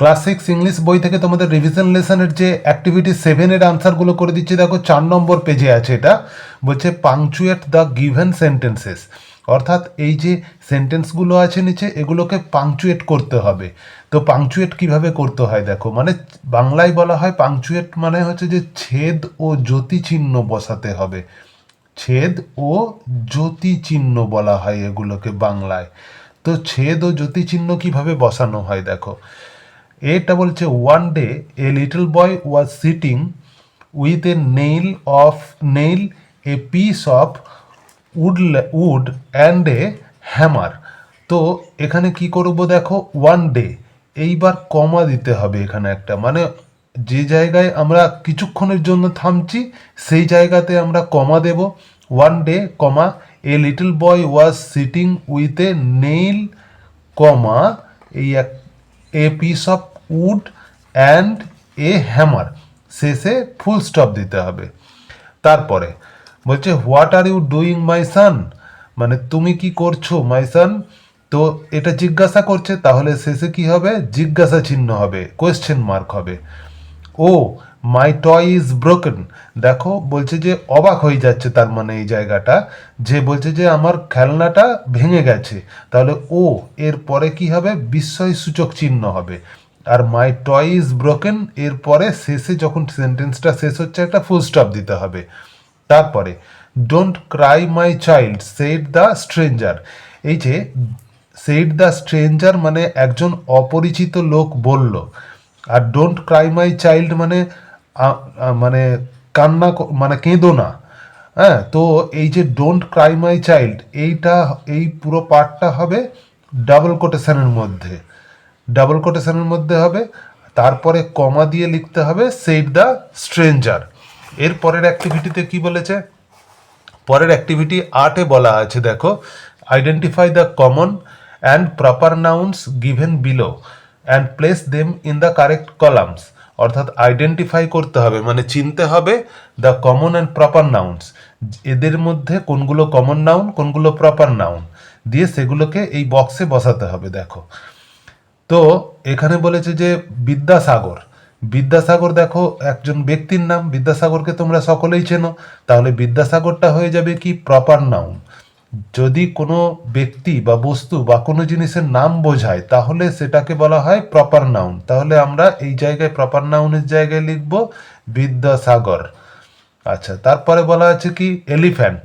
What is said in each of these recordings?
Class six English বই থেকে তোমাদের রিভিশন লেসনের যে অ্যাক্টিভিটি সেভেনের আনসারগুলো করে দিচ্ছি, দেখো চার নম্বর পেজে আছে এটা, বলছে পাংচুয়েট দ্য গিভেন সেন্টেন্সেস অর্থাৎ এই যে সেন্টেন্সগুলো আছে নিচে, এগুলোকে পাংচুয়েট করতে হবে। তো পাংচুয়েট কীভাবে করতে হয় দেখো মানে বাংলায় বলা হয় পাংচুয়েট মানে হচ্ছে যে ছেদ ও জ্যোতি চিহ্ন বসাতে হবে। ছেদ ও জ্যোতি চিহ্ন বলা হয় এগুলোকে বাংলায়। তো ছেদ ও জ্যোতি চিহ্ন কীভাবে বসানো হয় দেখো এটা বলছে one day a little boy was sitting with a nail of nail a piece of wood wood and a hammer তো এখানে কি করব দেখো ওয়ান ডে এইবার কমা দিতে হবে এখানে একটা। মানে যে জায়গায় আমরা কিছুক্ষণের জন্য থামছি, সেই জায়গাতে আমরা comma Dev. One day comma a little boy was sitting with a nail comma এই এক a piece of wood and a hammer. শেষে ফুল স্টপ দিতে হবে। তারপরে বলছে, what are you doing, my son? মানে তুমি কি করছ, মাই সান? তো এটা জিজ্ঞাসা করছে, তাহলে শেষে কি হবে? জিজ্ঞাসা চিহ্ন হবে কোয়েশ্চেন মার্ক হবে। Oh, my toy is broken. দেখো, বলছে যে অবাক হয়ে যাচ্ছে তার মানে এই জায়গাটা, যে বলছে যে আমার খেলনাটা ভেঙে গেছে। তাহলে ও, এর পরে কি হবে? বিস্ময় সূচক চিহ্ন হবে। আর মাই টয় ইজ ব্রোকেন এরপরে শেষে যখন সেন্টেন্সটা শেষ হচ্ছে, একটা ফুল স্টপ দিতে হবে। তারপরে don't cry my child said the stranger এই যে সেড দ্য স্ট্রেঞ্জার মানে একজন অপরিচিত লোক বলল, আর ডোন্ট ক্রাই মাই চাইল্ড মানে মানে কান্না মানে কেঁদো না। হ্যাঁ তো এই যে ডোন্ট ক্রাই মাই চাইল্ড এইটা, এই পুরো পার্টটা হবে ডাবল কোটেশনের মধ্যে। ডাবল কোটেশনের মধ্যে হবে, তারপরে কমা দিয়ে লিখতে হবে সেড দ্য স্ট্রেঞ্জার এর পরের অ্যাক্টিভিটিতে কি বলেছে? পরের অ্যাক্টিভিটি আটে বলা আছে, দেখো identify the common and proper nouns given below and place them in the correct columns অর্থাৎ আইডেন্টিফাই করতে হবে মানে চিনতে হবে the common and proper nouns এদের মধ্যে কোনগুলো কমন নাউন কোনগুলো প্রপার নাউন দিয়ে সেগুলোকে এই বক্সে বসাতে হবে, দেখো। তো এখানে বলেছে যে বিদ্যাসাগর। বিদ্যাসাগর দেখো, একজন ব্যক্তির নাম, বিদ্যাসাগরকে তোমরা সকলেই চেনো। তাহলে বিদ্যাসাগরটা হয়ে যাবে কি? প্রপার নাউন যদি কোনো ব্যক্তি বা বস্তু বা কোনো জিনিসের নাম বোঝায়, তাহলে সেটাকে বলা হয় প্রপার নাউন তাহলে আমরা এই জায়গায় প্রপার নাউনের জায়গায় লিখব বিদ্যাসাগর। আচ্ছা তারপরে বলা আছে কি? এলিফ্যান্ট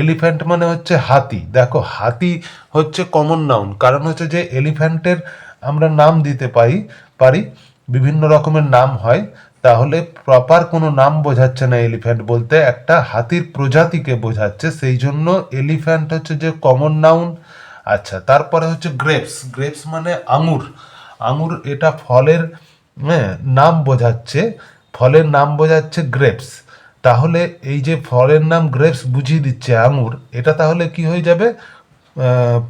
এলিফ্যান্ট মানে হচ্ছে হাতি। দেখো, হাতি হচ্ছে কমন নাউন কারণ হচ্ছে যে এলিফ্যান্টের আমরা নাম দিতে পারি পারি বিভিন্ন রকমের নাম হয় তাহলে প্রপার কোনো নাম বোঝাচ্ছে না এলিফ্যান্ট বলতে একটা হাতির প্রজাতিকে বোঝাচ্ছে সেই জন্য এলিফ্যান্ট হচ্ছে যে কমন নাউন আচ্ছা তারপরে হচ্ছে গ্রেপস গ্রেপস মানে আঙুর আঙুর এটা ফলের হ্যাঁ, নাম বোঝাচ্ছে ফলের নাম বোঝাচ্ছে গ্রেপস তাহলে এই যে ফলের নাম গ্রেপস বুঝিয়ে দিচ্ছে আঙুর এটা তাহলে কি হয়ে যাবে?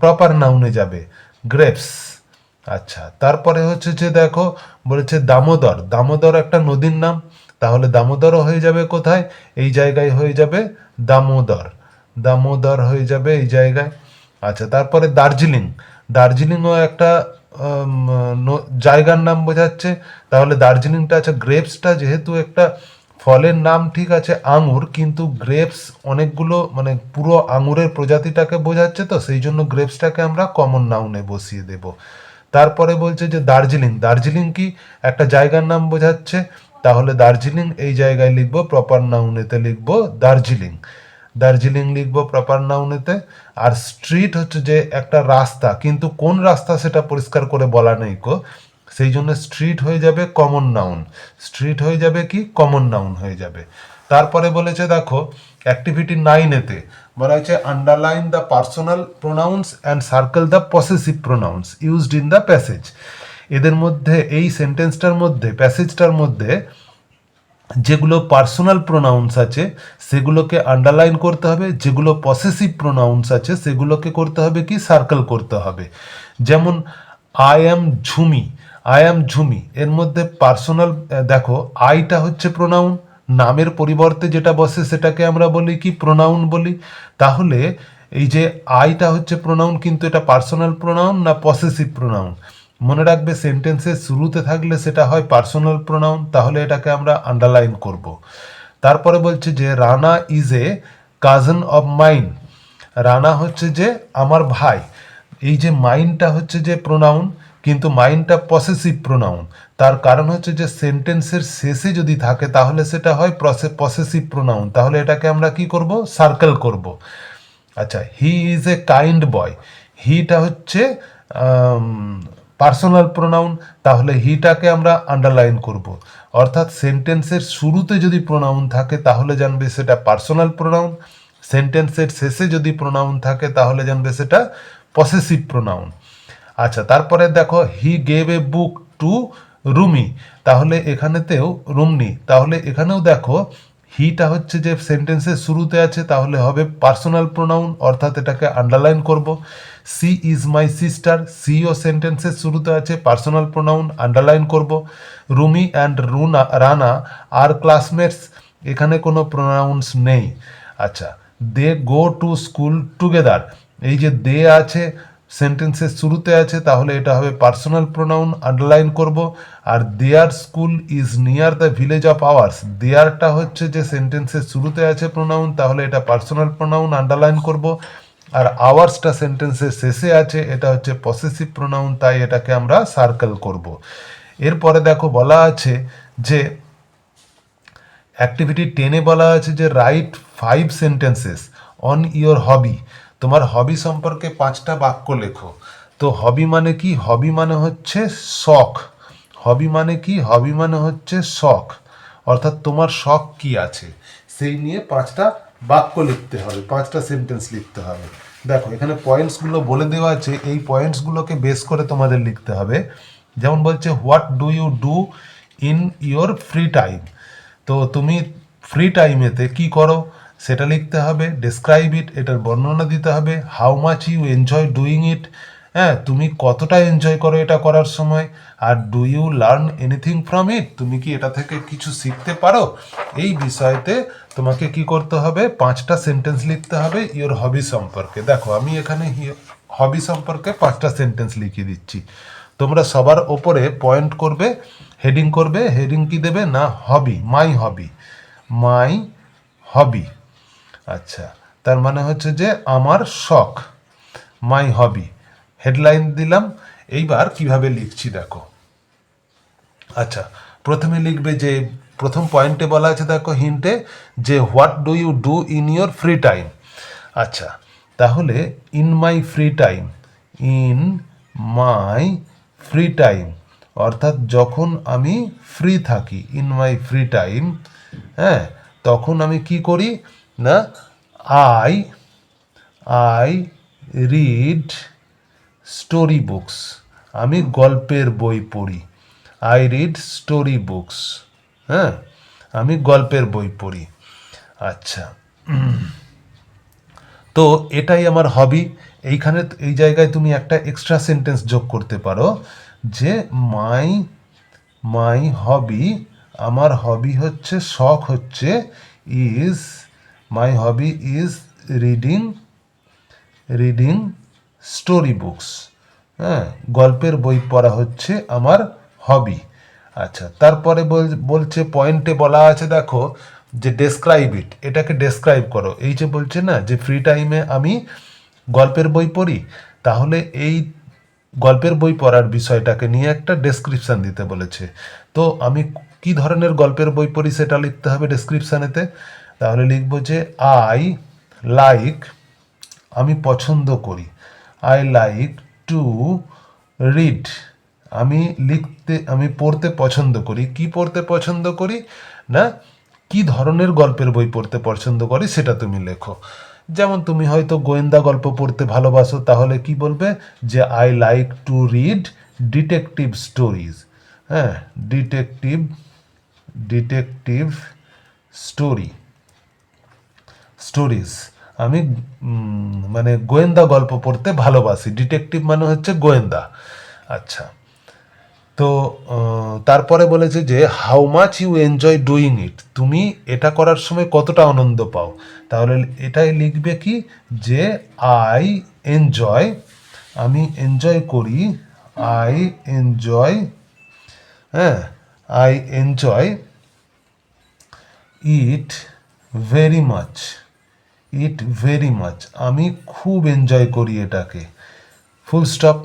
প্রপার নাউনে যাবে গ্রেপস আচ্ছা তারপরে হচ্ছে যে দেখো, বলেছে দামোদর। দামোদর একটা নদীর নাম। তাহলে দামোদরও হয়ে যাবে কোথায়? এই জায়গায় হয়ে যাবে দামোদর। দামোদর হয়ে যাবে এই জায়গায়। আচ্ছা তারপরে দার্জিলিং। দার্জিলিংও একটা জায়গার নাম বোঝাচ্ছে। তাহলে দার্জিলিংটা আছে, গ্রেপসটা যেহেতু একটা ফলের নাম ঠিক আছে, আঙুর, কিন্তু গ্রেপস অনেকগুলো মানে পুরো আঙুরের প্রজাতিটাকে বোঝাচ্ছে তো, সেই জন্য গ্রেপসটাকে আমরা কমন নাউনে বসিয়ে দেব। তারপরে বলছে যে দার্জিলিং। দার্জিলিং কি? একটা জায়গার নাম বোঝাচ্ছে। তাহলে দার্জিলিং, এই জায়গায় লিখব প্রপার নাউনেতে লিখব দার্জিলিং। দার্জিলিং লিখব প্রপার নাউনেতে আর স্ট্রিট হচ্ছে যে একটা রাস্তা। কিন্তু কোন রাস্তা সেটা পরিষ্কার করে বলা নেই কো সেই জন্য স্ট্রিট হয়ে যাবে কমন নাউন স্ট্রিট হয়ে যাবে কি? কমন নাউন হয়ে যাবে। তারপরে বলেছে, দেখো অ্যাক্টিভিটি নাইনেতে বলা হয়েছে underline the personal pronouns and circle the possessive pronouns used in the passage এদের মধ্যে, এই সেন্টেন্সটার মধ্যে প্যাসেজটার মধ্যে যেগুলো পার্সোনাল প্রোনাউন্স আছে, সেগুলোকে আন্ডারলাইন করতে হবে, যেগুলো পসেসিভ প্রোনাউন্স আছে, সেগুলোকে করতে হবে কি? সার্কেল করতে হবে। যেমন আই অ্যাম ঝুমি আই অ্যাম ঝুমি এর মধ্যে পার্সোনাল দেখো আইটা হচ্ছে প্রোনাউন নামের পরিবর্তে যেটা বসে সেটাকে আমরা বলি কি প্রোনাউন বলি। তাহলে এই যে আইটা হচ্ছে প্রোনাউন কিন্তু এটা পার্সোনাল প্রোনাউন না পসেসিভ প্রোনাউন মনে রাখবে সেন্টেন্সের শুরুতে থাকলে সেটা হয় পার্সোনাল প্রোনাউন তাহলে এটাকে আমরা আন্ডারলাইন করব। তারপরে বলছে যে, Rana is a cousin of mine Rana হচ্ছে যে, আমার ভাই। এই যে মাইনটা হচ্ছে যে প্রোনাউন কিন্তু মাইন্ডটা পসেসিভ প্রোনাউন তার কারণ হচ্ছে যে সেন্টেন্সের শেষে যদি থাকে, তাহলে সেটা হয় প্রসে পসেসিভ প্রোনাউন তাহলে এটাকে আমরা কি করব? সার্কেল করব। আচ্ছা হি ইজ এ কাইন্ড বয় হিটা হচ্ছে পার্সোনাল প্রোনাউন তাহলে হিটাকে আমরা আন্ডারলাইন করব। অর্থাৎ সেন্টেন্সের শুরুতে যদি প্রোনাউন থাকে, তাহলে জানবে সেটা পার্সোনাল প্রোনাউন সেন্টেন্সের শেষে যদি প্রোনাউন থাকে, তাহলে জানবে সেটা পসেসিভ প্রোনাউন আচ্ছা তারপরে দেখো he gave a book to Rumi তাহলে এখানেতেও রুমনি তাহলে এখানেও দেখো হিটা হচ্ছে যে সেন্টেন্সের শুরুতে আছে, তাহলে হবে পার্সোনাল প্রোনাউন অর্থাৎ এটাকে আন্ডারলাইন করব। সি ইজ মাই সিস্টার সিও সেন্টেন্সের শুরুতে আছে পার্সোনাল প্রোনাউন আন্ডারলাইন করব। Rumi and Runa Rana R classmates এখানে কোনো প্রোনাউন্স নেই। আচ্ছা they go to school together এই যে দে আছে সেন্টেন্সের শুরুতে আছে, তাহলে এটা হবে পার্সোনাল প্রোনাউন, আন্ডারলাইন করব। আর their school is near the village of ours. দেয়ারটা হচ্ছে যে সেন্টেন্সের শুরুতে আছে প্রোনাউন, তাহলে এটা পার্সোনাল প্রোনাউন, আন্ডারলাইন করব। আর আওয়ার্সটা সেন্টেন্সের শেষে আছে, এটা হচ্ছে পসেসিভ প্রোনাউন, তাই এটাকে আমরা সার্কেল করব। এরপরে দেখো বলা আছে যে অ্যাক্টিভিটি টেনে বলা আছে যে write five sentences on your hobby. তোমার হবি সম্পর্কে পাঁচটা বাক্য লেখো। তো হবি মানে কি? হবি মানে হচ্ছে শখ। হবি মানে কি? হবি মানে হচ্ছে শখ। অর্থাৎ তোমার শখ কি আছে? সেই নিয়ে পাঁচটা বাক্য লিখতে হবে, পাঁচটা সেন্টেন্স লিখতে হবে। দেখো, এখানে পয়েন্টসগুলো বলে দেওয়া আছে, এই পয়েন্টসগুলোকে বেস করে তোমাদের লিখতে হবে। যেমন বলছে what do you do in your free time তো তুমি ফ্রি টাইমেতে কি করো? সেটা লিখতে হবে ডেসক্রাইব ইট এটার বর্ণনা দিতে হবে how much you enjoy doing it হ্যাঁ তুমি কতটা এনজয় করো এটা করার সময়, আর do you learn anything from it তুমি কি এটা থেকে কিছু শিখতে পারো? এই বিষয়তে তোমাকে কি করতে হবে, পাঁচটা সেন্টেন্স লিখতে হবে ইওর হবি সম্পর্কে। দেখো, আমি এখানে হবি সম্পর্কে পাঁচটা সেন্টেন্স লিখিয়ে দিচ্ছি। তোমরা সবার ওপরে পয়েন্ট করবে হেডিং করবে হেডিং কি দেবে না? হবি মাই হবি মাই হবি আচ্ছা তার মানে হচ্ছে যে আমার শখ মাই হবি হেডলাইন দিলাম, এইবার কীভাবে লিখছি দেখো। আচ্ছা প্রথমে লিখবে যে, প্রথম পয়েন্টে বলা আছে দেখো হিন্টে যে what do you do in your free time আচ্ছা তাহলে in my free time in my free time অর্থাৎ যখন আমি ফ্রি থাকি ইন মাই ফ্রি টাইম হ্যাঁ তখন আমি কি করি? না I I read story books আমি গল্পের বই পড়ি। আই রিড স্টোরি বুকস হ্যাঁ? আমি গল্পের বই পড়ি। আচ্ছা। তো এটাই আমার হবি এইখানে এই জায়গায় তুমি একটা এক্সট্রা সেন্টেন্স যোগ করতে পারো যে মাই মাই হবি আমার হবি হচ্ছে, শখ হচ্ছে is my hobby is reading reading story books হ্যাঁ গল্পের বই পড়া হচ্ছে আমার হবি আচ্ছা তারপরে বল- বলছে পয়েন্টে বলা আছে দেখো যে ডেসক্রাইব ইট এটাকে ডেসক্রাইব করো। এই যে বলছে না যে ফ্রি টাইমে আমি গল্পের বই পড়ি, তাহলে এই গল্পের বই পড়ার বিষয়টাকে নিয়ে একটা ডেসক্রিপশান দিতে বলেছে। তো আমি কি ধরনের গল্পের বই পড়ি সেটা লিখতে হবে ডেসক্রিপশানেতে তাহলে লিখব যে আই লাইক আমি পছন্দ করি। আই লাইক টু রিড আমি লিখতে, আমি পড়তে পছন্দ করি। কি পড়তে পছন্দ করি? না, কি ধরনের গল্পের বই পড়তে পছন্দ করি সেটা তুমি লেখো। যেমন তুমি হয়তো গোয়েন্দা গল্প পড়তে ভালোবাসো, তাহলে কি বলবে? যে I like to read detective stories হ্যাঁ ডিটেকটিভ ডিটেকটিভ স্টোরি স্টোরিজ আমি মানে গোয়েন্দা গল্প পড়তে ভালোবাসি। ডিটেকটিভ মানে হচ্ছে গোয়েন্দা। আচ্ছা। তো তারপরে বলেছে যে how much you enjoy doing it তুমি এটা করার সময় কতটা আনন্দ পাও? তাহলে এটাই লিখবে কি? যে আই এনজয় আমি এনজয় করি। আই এনজয় হ্যাঁ I enjoy it very much it very much আমি খুব এনজয় করি এটাকে। ফুল স্টপ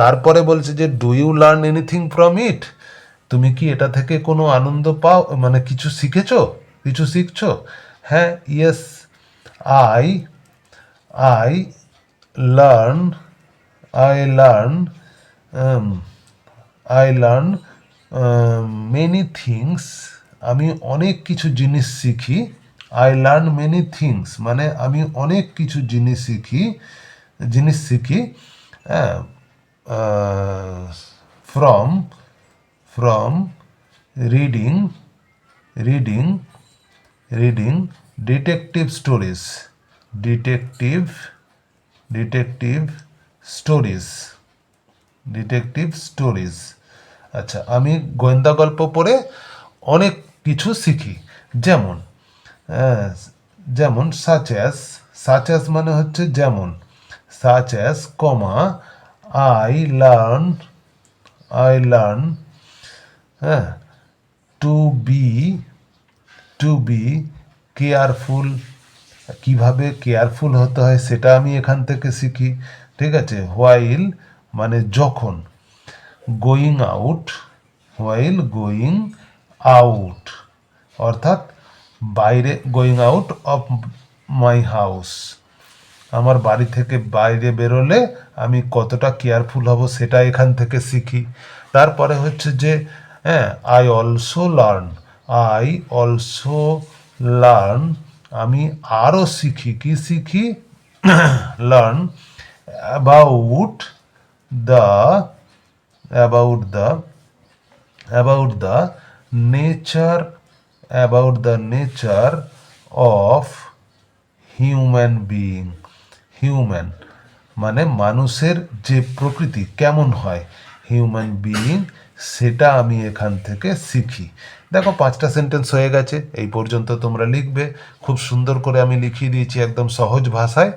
তারপরে বলছে যে do you learn anything from it তুমি কি এটা থেকে কোনো আনন্দ পাও? মানে কিছু শিখেছো? কিছু শিখছো? হ্যাঁ yes I I learn I learn I learn many things আমি অনেক কিছু জিনিস শিখি। আই লার্ন মেনি থিংস মানে আমি অনেক কিছু জিনিস শিখি জিনিস শিখি হ্যাঁ from from reading reading reading detective stories detective detective stories detective stories আচ্ছা আমি গোয়েন্দা গল্প পড়ে অনেক কিছু শিখি। যেমন যেমন সাচ অ্যাস সাচ মানে হচ্ছে যেমন। Such as comma I learn I learn হ্যাঁ to be to be careful কীভাবে কেয়ারফুল হতে হয় সেটা আমি এখান থেকে শিখি, ঠিক আছে? হোয়াইল মানে যখন। Going out while going out অর্থাৎ বাইরে going out of my house আমার বাড়ি থেকে বাইরে বেরোলে আমি কতটা কেয়ারফুল হব সেটা এখান থেকে শিখি। তারপরে হচ্ছে যে হ্যাঁ I also learn I also learn আমি আরও শিখি। কি শিখি? Learn about the about the about the nature about the nature of human being. Human মানে মানুষের যে প্রকৃতি, কেমন হয়? হিউম্যান বিইং সেটা আমি এখান থেকে শিখি। দেখো, পাঁচটা সেন্টেন্স হয়ে গেছে, এই পর্যন্ত তোমরা লিখবে। খুব সুন্দর করে আমি লিখিয়ে দিয়েছি একদম সহজ ভাষায়।